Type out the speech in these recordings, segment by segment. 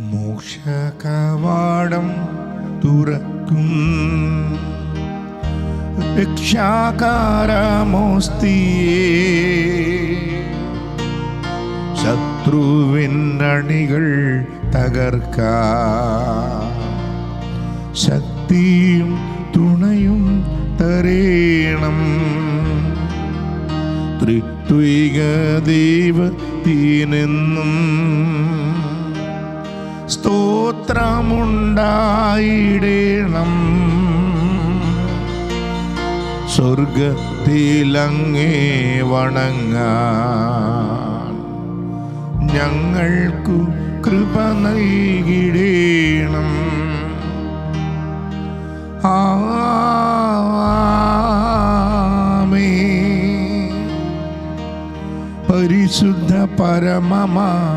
മോക്ഷകവാടം തുറക്കും. രക്ഷാകാരമോസ്തിയേ ശത്രുവിൻ അണികൾ തകർക്ക. ശക്തിയും തുണയും തരേണം. ത്രിത്വിക ദൈവത്തിനെന്നും സ്തോത്രമുണ്ടായിടേണം. സ്വർഗത്തിലങ്ങേ വണങ്ങാൻ ഞങ്ങൾക്കു കൃപ നൽകിടേണം. ആമേ. പരിശുദ്ധ പരമമാ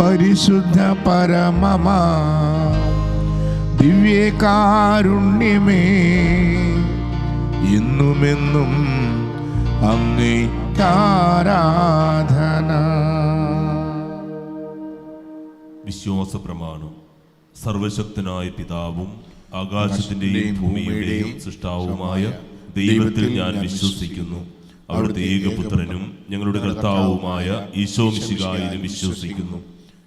പരിശുദ്ധ പരമമാ ദിവ്യകാരുണ്യമേ ഇന്നുമെന്നും അങ്ങേക്കാരാധന വിശ്വാസ പ്രമാണം സർവശക്തനായ പിതാവും ആകാശത്തിന്റെയും ഭൂമിയുടെയും സൃഷ്ടാവുമായ ദൈവത്തിൽ ഞാൻ വിശ്വസിക്കുന്നു. അവിടുത്തെ ഏകപുത്രനും ഞങ്ങളുടെ കർത്താവുമായ ഈശോ മിശികായിലും വിശ്വസിക്കുന്നു.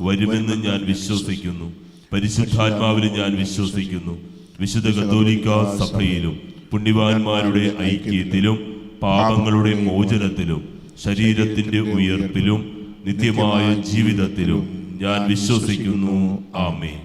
വരുമെന്ന് ഞാൻ വിശ്വസിക്കുന്നു. പരിശുദ്ധാത്മാവിൽ ഞാൻ വിശ്വസിക്കുന്നു. വിശുദ്ധ കത്തോലിക്ക സഭയിലും പുണ്യവാന്മാരുടെ ഐക്യത്തിലും പാപങ്ങളുടെ മോചനത്തിലും ശരീരത്തിന്റെ ഉയർപ്പിലും നിത്യമായ ജീവിതത്തിലും ഞാൻ വിശ്വസിക്കുന്നു. ആമേ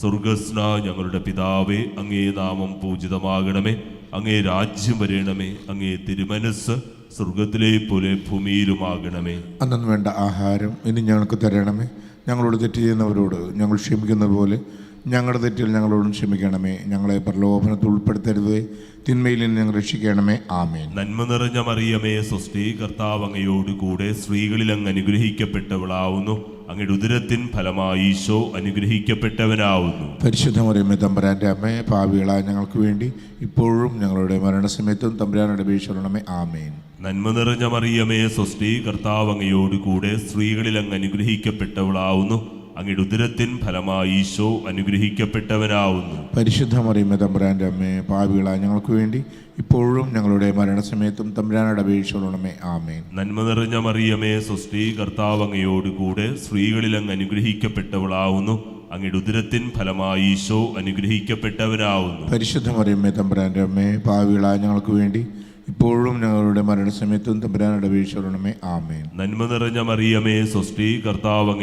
സ്വർഗസ്ന ഞങ്ങളുടെ പിതാവേ അങ്ങേ നാമം പൂജിതമാകണമേ. അങ്ങേ രാജ്യം വരേണമേ. അങ്ങേ തിരുമനസ് സ്വർഗത്തിലെ പോലെ ഭൂമിയിലുമാകണമേ. അന്നു വേണ്ട ആഹാരം ഇനി ഞങ്ങൾക്ക് തരണമേ. ഞങ്ങളോട് തെറ്റ് ചെയ്യുന്നവരോട് ഞങ്ങൾ ക്ഷമിക്കുന്നത് പോലെ ഞങ്ങളുടെ തെറ്റുകൾ ഞങ്ങളോടും ക്ഷമിക്കണമേ. ഞങ്ങളെ പ്രലോഭനത്തിൽ ഉൾപ്പെടുത്തരുത്. തിന്മയിൽ നിന്ന് ഞങ്ങൾ രക്ഷിക്കണമേ. ആമേൻ. നന്മ നിറഞ്ഞ മറിയമേ സ്വസ്തി കർത്താവ് അങ്ങയോട് കൂടെ സ്ത്രീകളിൽ അങ്ങ് അനുഗ്രഹിക്കപ്പെട്ടവളാവുന്നു. അങ്ങയുടെ ഉദരത്തിൻ ഫലമായി ഈശോ അനുഗ്രഹിക്കപ്പെട്ടവനാവുന്നു. പരിശുദ്ധ മറിയമ്മേ തമ്പുരാന്റെ അമ്മയെ പാവികളായ ഞങ്ങൾക്ക് വേണ്ടി ഇപ്പോഴും ഞങ്ങളുടെ മരണസമയത്തും തമ്പുരാനുടെ ഭീഷണമേ ആമേൻ. നന്മ നിറഞ്ഞ മറിയമേ സ്വസ്തി കർത്താവ് അങ്ങയോട് കൂടെ സ്ത്രീകളിൽ അങ്ങ് അനുഗ്രഹിക്കപ്പെട്ടവളാവുന്നു. അങ്ങയുടെ ഉദരത്തിൻ ഫലമായി ഈശോ അനുഗ്രഹിക്കപ്പെട്ടവനാവുന്നു. പരിശുദ്ധമറിയമ്മേ തമ്പുരാന്റെ അമ്മയെ പാവികളായ ഞങ്ങൾക്ക് വേണ്ടി ഇപ്പോഴും ഞങ്ങളുടെ മരണസമയത്തും തമ്പുരാനുടെ അപേക്ഷകളുണമേ ആമേ നന്മ നിറഞ്ഞ മറിയമേ സ്വസ്തി കർത്താവ് അങ്ങയോട് കൂടെ സ്ത്രീകളിൽ അങ്ങ് അനുഗ്രഹിക്കപ്പെട്ടവളാവുന്നു. അങ്ങയുടെ ഉദരത്തിൻ ഫലമായി ഈശോ അനുഗ്രഹിക്കപ്പെട്ടവനാവുന്നു. പരിശുദ്ധമറിയമ്മേ തമ്പുരാന്റെ അമ്മയെ പാവികളായ ഞങ്ങൾക്ക് വേണ്ടി ഇപ്പോഴും ഞങ്ങളുടെ മരണസമയത്തും തമ്പുരാനുടെ ഭീഷണമേ ആമേൻ. നന്മ നിറഞ്ഞ മറിയമേ സ്വസ്തി കർത്താവ്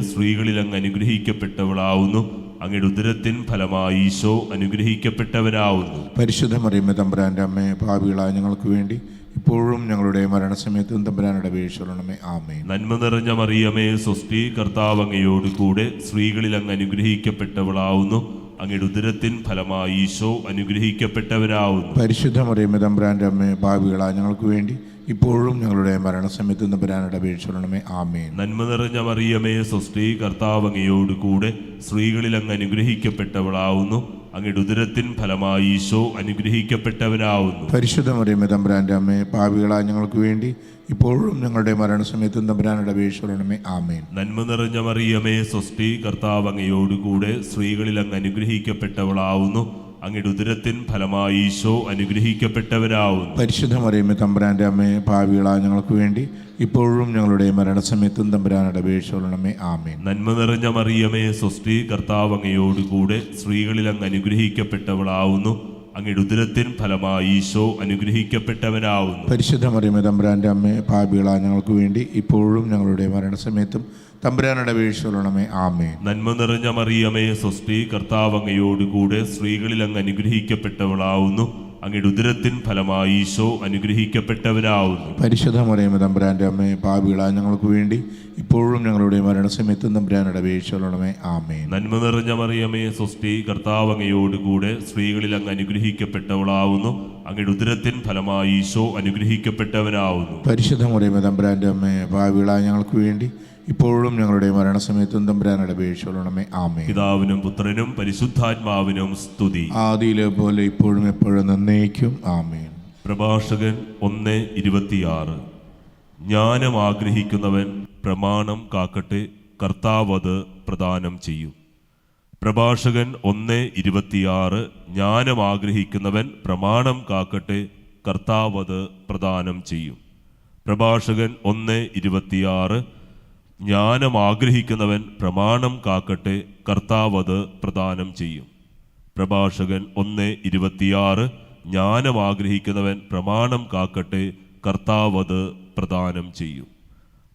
സ്ത്രീകളിൽ അങ്ങ് അനുഗ്രഹിക്കപ്പെട്ടവളാവുന്നു. അങ്ങയുടെ ഉദരത്തിൻ ഫലമായി ഈശോ അനുഗ്രഹിക്കപ്പെട്ടവനാവുന്നു. പരിശുദ്ധമറിയമ്മേ തമ്പുരാന്റെ അമ്മയെ ഭാവികളായ ഞങ്ങൾക്ക് വേണ്ടി ഇപ്പോഴും ഞങ്ങളുടെ മരണസമയത്തും തമ്പുരാനുടെ ഭീഷണമേ ആമേൻ. നന്മ നിറഞ്ഞ മറിയമേ സ്വസ്തി കർത്താവ് സ്ത്രീകളിൽ അങ്ങ് അനുഗ്രഹിക്കപ്പെട്ടവളാവുന്നു. അങ്ങയുടെ ഉദരത്തിൻ ഫലമായി ഈശോ അനുഗ്രഹിക്കപ്പെട്ടവരാവുന്നു. പരിശുദ്ധമറിയ തമ്പുരാന്റെ അമ്മയെ ഭാവികളാ ഞങ്ങൾക്ക് വേണ്ടി ഇപ്പോഴും ഞങ്ങളുടെ മരണസമയത്ത് തമ്പുരാനുടെ ഭീഷണമേ ആമേ നന്മ നിറഞ്ഞ മറിയമേ സ്വസ്ത്രീ കർത്താവ് അങ്ങയോട് കൂടെ സ്ത്രീകളിൽ അങ്ങ് അനുഗ്രഹിക്കപ്പെട്ടവളാവുന്നു. അങ്ങയുടെ ഉദരത്തിൻ ഫലമായി ഈശോ അനുഗ്രഹിക്കപ്പെട്ടവനാവുന്നു. പരിശുദ്ധമറിയമ്മേ തമ്പുരാന്റെ അമ്മയെ പാവികളായ ഞങ്ങൾക്ക് വേണ്ടി ഇപ്പോഴും ഞങ്ങളുടെ മരണസമയത്തും തമ്പുരാനുടെ ഭീഷണമേ ആമേൻ. നന്മ നിറഞ്ഞ മറിയമേ സ്വസ്തി കർത്താവ് അങ്ങയോടുകൂടെ സ്ത്രീകളിൽ അങ്ങ് അനുഗ്രഹിക്കപ്പെട്ടവളാവുന്നു. അങ്ങയുടെ ഉദരത്തിൻ ഫലമായി ഈശോ അനുഗ്രഹിക്കപ്പെട്ടവരാവും പരിശുദ്ധ മറിയമ്മ തമ്പുരാന്റെ അമ്മയെ ഭാവികളാ ഞങ്ങൾക്ക് വേണ്ടി ഇപ്പോഴും ഞങ്ങളുടെ മരണസമയത്തും തമ്പുരാനുടെ അപേക്ഷകളണമേ ആമേ നന്മ നിറഞ്ഞ മറിയമേ സ്വസ്തി കർത്താവ് അങ്ങയോടുകൂടെ സ്ത്രീകളിൽ അങ്ങ് അനുഗ്രഹിക്കപ്പെട്ടവളാവുന്നു. അങ്ങയുടെ ഉദരത്തിൻ ഫലമായി ഈശോ അനുഗ്രഹിക്കപ്പെട്ടവനാവുന്നു. പരിശുദ്ധ മറിയമ്മ തമ്പുരാന്റെ അമ്മയെ ഭാവികളാ ഞങ്ങൾക്ക് വേണ്ടി ഇപ്പോഴും ഞങ്ങളുടെ മരണസമയത്തും തമ്പുരാനുടെ വീഴ്ചകളണമേ ആമേ നന്മ നിറഞ്ഞ മറിയമേ സ്വസ്തി കർത്താവ് അങ്ങയോടുകൂടെ സ്ത്രീകളിൽ അങ്ങ് അനുഗ്രഹിക്കപ്പെട്ടവളാവുന്നു. അങ്ങയുടെ ഉദരത്തിൻ ഫലമായി ഈശോ അനുഗ്രഹിക്കപ്പെട്ടവനാവുന്നു പരിശുദ്ധ മറിയമ്മ തമ്പുരാന്റെ അമ്മയെ പാപികളായ ഞങ്ങൾക്ക് വേണ്ടി ഇപ്പോഴും ഞങ്ങളുടെ മരണസമയത്തും തമ്പുരാനുടെ വീഴ്ചകളണമേ ആമേ നന്മ നിറഞ്ഞ മറിയമേ സ്വസ്തി കർത്താവ് അങ്ങയോടുകൂടെ സ്ത്രീകളിൽ അങ്ങ് അനുഗ്രഹിക്കപ്പെട്ടവളാവുന്നു. അങ്ങയുടെ ഉദരത്തിൻ ഫലമായി ഈശോ അനുഗ്രഹിക്കപ്പെട്ടവനാവുന്നു. പരിശുദ്ധ മറിയമ്മ തമ്പുരാന്റെ അമ്മയെ പാപികളായ ഞങ്ങൾക്ക് വേണ്ടി ഇപ്പോഴും ഞങ്ങളുടെ മരണസമയത്തും തമ്പുരാനുടെ അപേക്ഷകളണമേ ആമേ പിതാവിനും പുത്രനും പരിശുദ്ധാത്മാവിനും സ്തുതി. ആദിയിലെ പോലെ ഇപ്പോഴും എപ്പോഴും നന്നേക്കും ആമേൻ. പ്രഭാഷകൻ ഒന്ന് ഇരുപത്തിയാറ്. ജ്ഞാനം ആഗ്രഹിക്കുന്നവൻ പ്രമാണം കാക്കട്ടെ കർത്താവ് അത് പ്രദാനം ചെയ്യും. പ്രഭാഷകൻ ഒന്ന് ഇരുപത്തിയാറ്. ജ്ഞാനം ആഗ്രഹിക്കുന്നവൻ പ്രമാണം കാക്കട്ടെ കർത്താവ് അത് പ്രദാനം ചെയ്യും. പ്രഭാഷകൻ ഒന്ന് ഇരുപത്തിയാറ്. ജ്ഞാനം ആഗ്രഹിക്കുന്നവൻ പ്രമാണം കാക്കട്ടെ കർത്താവ് പ്രദാനം ചെയ്യും. പ്രഭാഷകൻ ഒന്ന് ഇരുപത്തിയാറ് ജ്ഞാനം ആഗ്രഹിക്കുന്നവൻ പ്രമാണം കാക്കട്ടെ കർത്താവ് പ്രദാനം ചെയ്യും.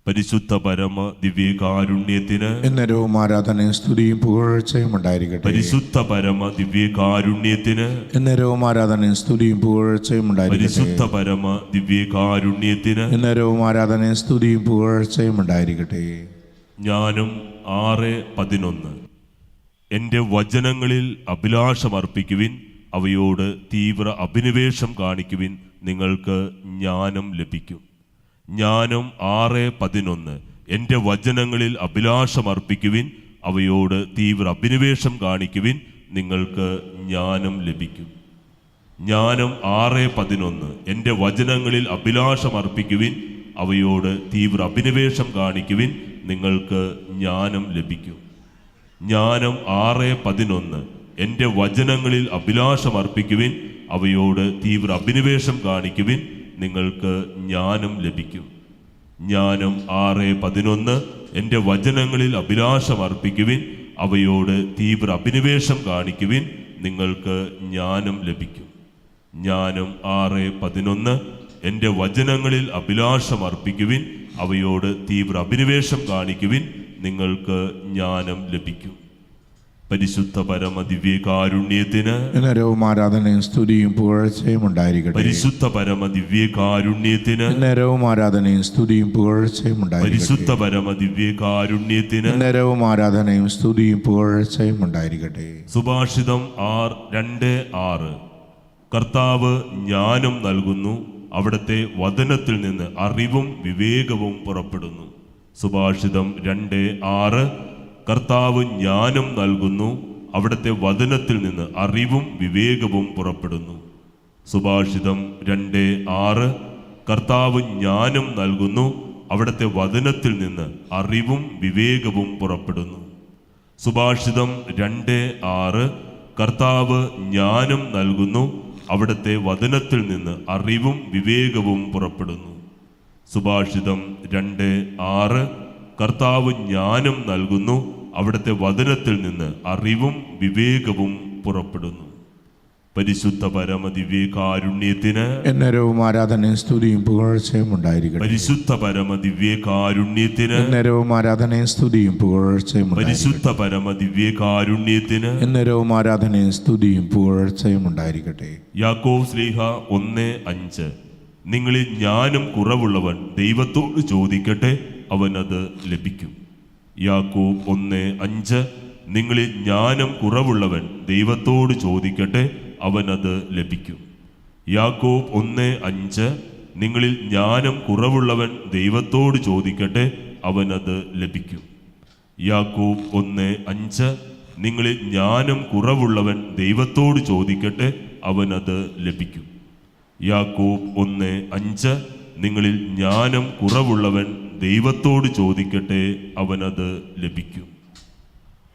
പരിശുദ്ധ പരമ ദിവ്യകാരുണ്യത്തിന് എന്നരവും ആരാധനയും സ്തുതിയും പുകഴ്ചയും ഉണ്ടായിരിക്കട്ടെ. പരിശുദ്ധ പരമ ദിവ്യകാരുണ്യത്തിന് എന്നരവും ആരാധനയും സ്തുതിയും പുകഴ്ചയും ഉണ്ടായിരിക്കട്ടെ. പരിശുദ്ധ പരമ ദിവ്യകാരുണ്യത്തിന് എന്നരവും ആരാധനയും സ്തുതിയും പുകഴ്ചയും ഉണ്ടായിരിക്കട്ടെ. ഞാനും ആറ് പതിനൊന്ന്. എന്റെ വചനങ്ങളിൽ അഭിലാഷമർപ്പിക്കുവിൻ അവയോട് തീവ്ര അഭിനിവേശം കാണിക്കുവിൻ നിങ്ങൾക്ക് ജ്ഞാനം ലഭിക്കും. ജ്ഞാനം ആറ് പതിനൊന്ന് എന്റെ വചനങ്ങളിൽ അഭിലാഷം അർപ്പിക്കുവിൻ അവയോട് തീവ്ര അഭിനിവേശം കാണിക്കുവിൻ നിങ്ങൾക്ക് ജ്ഞാനം ലഭിക്കും. ജ്ഞാനം ആറ് പതിനൊന്ന് എന്റെ വചനങ്ങളിൽ അഭിലാഷം അർപ്പിക്കുവിൻ അവയോട് തീവ്ര അഭിനിവേശം കാണിക്കുവിൻ നിങ്ങൾക്ക് ജ്ഞാനം ലഭിക്കും. ജ്ഞാനം ആറ് പതിനൊന്ന് എന്റെ വചനങ്ങളിൽ അഭിലാഷം അർപ്പിക്കുവിൻ അവയോട് തീവ്ര അഭിനിവേശം കാണിക്കുവിൻ നിങ്ങൾക്ക് ജ്ഞാനം ലഭിക്കും. ജ്ഞാനം ആറ് പതിനൊന്ന് എന്റെ വചനങ്ങളിൽ അഭിലാഷം അർപ്പിക്കുവിൻ അവയോട് തീവ്ര അഭിനിവേശം കാണിക്കുവിൻ നിങ്ങൾക്ക് ജ്ഞാനം ലഭിക്കും. ജ്ഞാനം ആറ് പതിനൊന്ന് എന്റെ വചനങ്ങളിൽ അഭിലാഷം അർപ്പിക്കുവിൻ അവയോട് തീവ്ര അഭിനിവേശം കാണിക്കുവിൻ നിങ്ങൾക്ക് ജ്ഞാനം ലഭിക്കും. പരിശുദ്ധ പരമ ദിവ്യകാരുണ്യത്തിന് നരവും ആരാധനയും സ്തുതിയും പുകഴ്ചയും ഉണ്ടായിരിക്കട്ടെ. പരിശുദ്ധ പരമ ദിവ്യകാരുണ്യത്തിന് നരവും ആരാധനയും സ്തുതിയും പുകഴ്ചയും ഉണ്ടായിരിക്കട്ടെ. പരിശുദ്ധ പരമ ദിവ്യകാരുണ്യത്തിന് നരവും ആരാധനയും സ്തുതിയും പുകഴ്ചയും ഉണ്ടായിരിക്കട്ടെ. സുഭാഷിതം ആർ രണ്ട് ആറ്. കർത്താവ് ജ്ഞാനം നൽകുന്നു അവിടുത്തെ വചനത്തിൽ നിന്ന് അറിവും വിവേകവും പുറപ്പെടുന്നു. സുഭാഷിതം രണ്ട് ആറ്. കർത്താവ് ജ്ഞാനം നൽകുന്നു. അവിടുത്തെ വചനത്തിൽ നിന്ന് അറിവും വിവേകവും പുറപ്പെടുന്നു. സുഭാഷിതം രണ്ട് ആറ്. കർത്താവ് ജ്ഞാനം നൽകുന്നു. അവിടുത്തെ വചനത്തിൽ നിന്ന് അറിവും വിവേകവും പുറപ്പെടുന്നു. സുഭാഷിതം രണ്ട് ആറ്. കർത്താവ് ജ്ഞാനം നൽകുന്നു. അവിടുത്തെ വചനത്തിൽ നിന്ന് അറിവും വിവേകവും പുറപ്പെടുന്നു. സുഭാഷിതം രണ്ട് ആറ്. കർത്താവ് ജ്ഞാനം നൽകുന്നു. അവിടുത്തെ വചനത്തിൽ നിന്ന് അറിവും വിവേകവും പുറപ്പെടുന്നു. പരിശുദ്ധ പരമ ദിവ്യകാരുണ്യത്തിന് എന്നരവും ആരാധനയും സ്തുതിയും പുകഴ്ചയും ഉണ്ടായിരിക്കട്ടെ. പരിശുദ്ധ പരമ ദിവ്യകാരുണ്യത്തിന് എന്നരവും ആരാധനയും സ്തുതിയും പുകഴ്ചയും പരിശുദ്ധ പരമ ദിവ്യകാരുണ്യത്തിന് എന്നരവും ആരാധനയും സ്തുതിയും പുകഴ്ചയും ഉണ്ടായിരിക്കട്ടെ. യാക്കോവ് ശ്രീഹ ഒന്ന് അഞ്ച്. നിങ്ങളിൽ ജ്ഞാനം കുറവുള്ളവൻ ദൈവത്തോട് ചോദിക്കട്ടെ. അവൻ അത് ലഭിക്കും. യാക്കോബ് ഒന്ന് അഞ്ച് നിങ്ങളിൽ ജ്ഞാനം കുറവുള്ളവൻ ദൈവത്തോട് ചോദിക്കട്ടെ അവനത് ലഭിക്കും. യാക്കോബ് ഒന്ന് അഞ്ച് നിങ്ങളിൽ ജ്ഞാനം കുറവുള്ളവൻ ദൈവത്തോട് ചോദിക്കട്ടെ അവനത് ലഭിക്കും. യാക്കോബ് ഒന്ന് അഞ്ച് നിങ്ങളിൽ ജ്ഞാനം കുറവുള്ളവൻ ദൈവത്തോട് ചോദിക്കട്ടെ അവനത് ലഭിക്കും. യാക്കോബ് ഒന്ന് അഞ്ച് നിങ്ങളിൽ ജ്ഞാനം കുറവുള്ളവൻ ദൈവത്തോട് ചോദിക്കട്ടെ അവനത് ലഭിക്കും.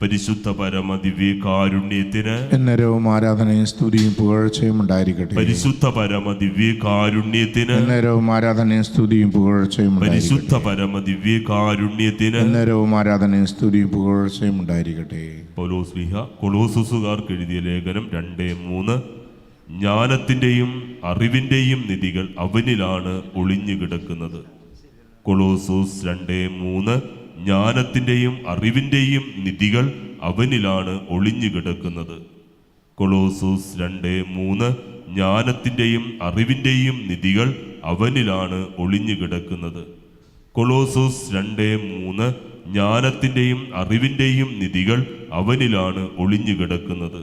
പരിശുദ്ധ പരമ ദിവ്യ കാരുണ്യത്തിന് എന്നരവും ആരാധനയും സ്തുതിയും പുകഴ്ചയും ഉണ്ടായിരിക്കട്ടെ. പരിശുദ്ധ പരമ ദിവ്യ കാരുണ്യത്തിന് എന്നരവും ആരാധനയും സ്തുതിയും പുകഴ്ചയും പരിശുദ്ധ പരമ ദിവ്യ കാരുണ്യത്തിന് എന്നരവും ആരാധനയും സ്തുതിയും പുകഴ്ചയും ഉണ്ടായിരിക്കട്ടെ. പൗലോസ്ലിഹ കൊളോസുസുകാർക്ക് എഴുതിയ ലേഖനം രണ്ട് മൂന്ന്. ജ്ഞാനത്തിന്റെയും അറിവിന്റെയും നിധികൾ അവനിലാണ് ഒളിഞ്ഞു കിടക്കുന്നത്. കൊളോസൂസ് രണ്ട് മൂന്ന് ജ്ഞാനത്തിന്റെയും അറിവിന്റെയും നിധികൾ അവനിലാണ് ഒളിഞ്ഞു കിടക്കുന്നത്. കൊളോസോസ് രണ്ട് മൂന്ന് ജ്ഞാനത്തിന്റെയും അറിവിന്റെയും നിധികൾ അവനിലാണ് ഒളിഞ്ഞു കിടക്കുന്നത്. കൊളോസോസ് രണ്ട് മൂന്ന് ജ്ഞാനത്തിന്റെയും അറിവിന്റെയും നിധികൾ അവനിലാണ് ഒളിഞ്ഞു കിടക്കുന്നത്.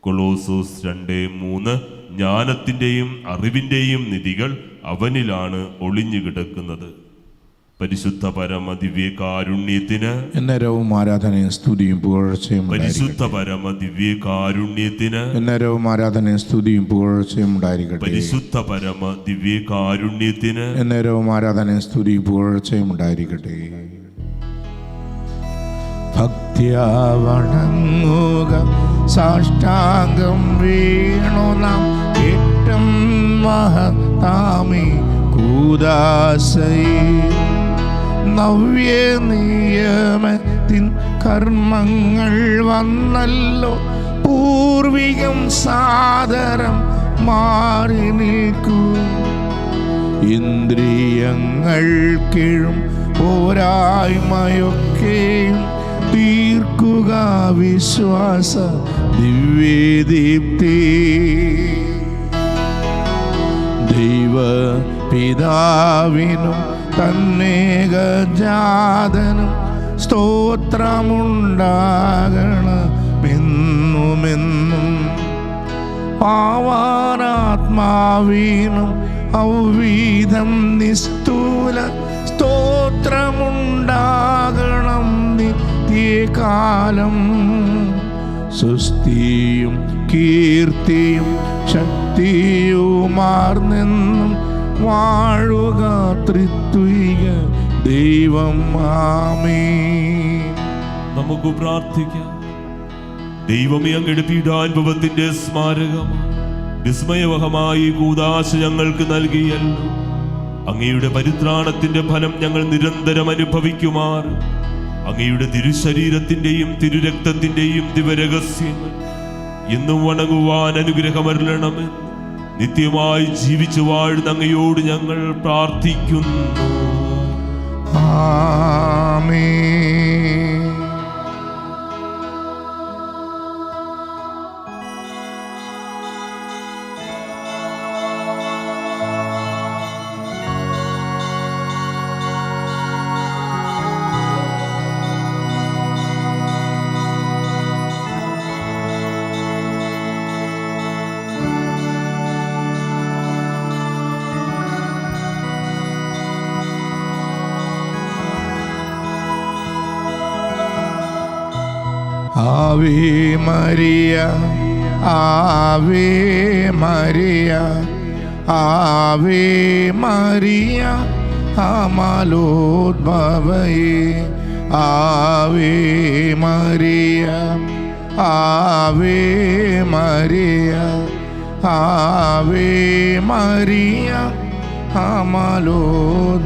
കൊളോസോസ് രണ്ട് മൂന്ന് ജ്ഞാനത്തിന്റെയും അറിവിന്റെയും നിധികൾ അവനിലാണ് ഒളിഞ്ഞു കിടക്കുന്നത്. പരിശുദ്ധ പരമ ദിവ്യ കാരുണ്യത്തിന് എന്നരവും ആരാധനയും സ്തുതിയും പുകഴ്ചയും ഉണ്ടായിരിക്കട്ടെ. പരിശുദ്ധ പരമ ദിവ്യ കാരുണ്യത്തിന് എന്നരവും ആരാധനയും സ്തുതിയും പുകഴ്ചയും ഉണ്ടായിരിക്കട്ടെ. പരിശുദ്ധ പരമ ദിവ്യ കാരുണ്യത്തിന് എന്നരവും ആരാധനയും സ്തുതിയും പുകഴ്ചയും ഉണ്ടായിരിക്കട്ടെ. ഭക്തിയാവണങ്ങുക സാഷ്ടാംഗം വീണു നാം ഏറ്റം മഹതാമി കൂദാസയി നവ്യ നിയമത്തിൻ കർമ്മങ്ങൾ വന്നല്ലോ. പൂർവികം സാദരം മാറി നിൽക്കൂ. ഇന്ദ്രിയങ്ങൾ കിഴും പോരായ്മയൊക്കെയും തീർക്കുക വിശ്വാസ ദിവ്യദീപ്തി. ദൈവ പിതാവിനും തന്നേകജാതനും സ്തോത്രമുണ്ടാകണമെന്നുമെന്നും പാവാനാത്മാവീനും ഔവീതം നിസ്തൂല സ്തോത്രമുണ്ടാകണം നിത്യകാലം. സുസ്ഥിയും കീർത്തിയും ശക്തിയുമാർന്നെന്നും വാഴുക തൃത്വിക ദൈവം ആമേ നമുക്ക് പ്രാർത്ഥിക്കാം. ദൈവമേ അങ്ങയുടെ അനുഭവത്തിന്റെ സ്മാരകം വിസ്മയവഹമായി കൂതാശ ഞങ്ങൾക്ക് നൽകിയല്ലോ. അങ്ങയുടെ പരിത്രാണത്തിന്റെ ഫലം ഞങ്ങൾ നിരന്തരം അനുഭവിക്കുമാർ. അങ്ങയുടെ തിരുശരീരത്തിന്റെയും തിരുരക്തത്തിന്റെയും ദിവരഹസ്യങ്ങൾ എന്നും വണങ്ങുവാൻ അനുഗ്രഹമരുളണമെന്ന് നിത്യമായി ജീവിച്ചു വാഴുന്ന അങ്ങയോട് ഞങ്ങൾ പ്രാർത്ഥിക്കുന്നു. ആമേ ആവേ മരിയ ആവേ മരിയ ആവേ മരിയ അമലോദ്ഭവയേ ആവേ മരിയ ആവേ മരിയ ആവേ മരിയ അമലോദ്ഭവയേ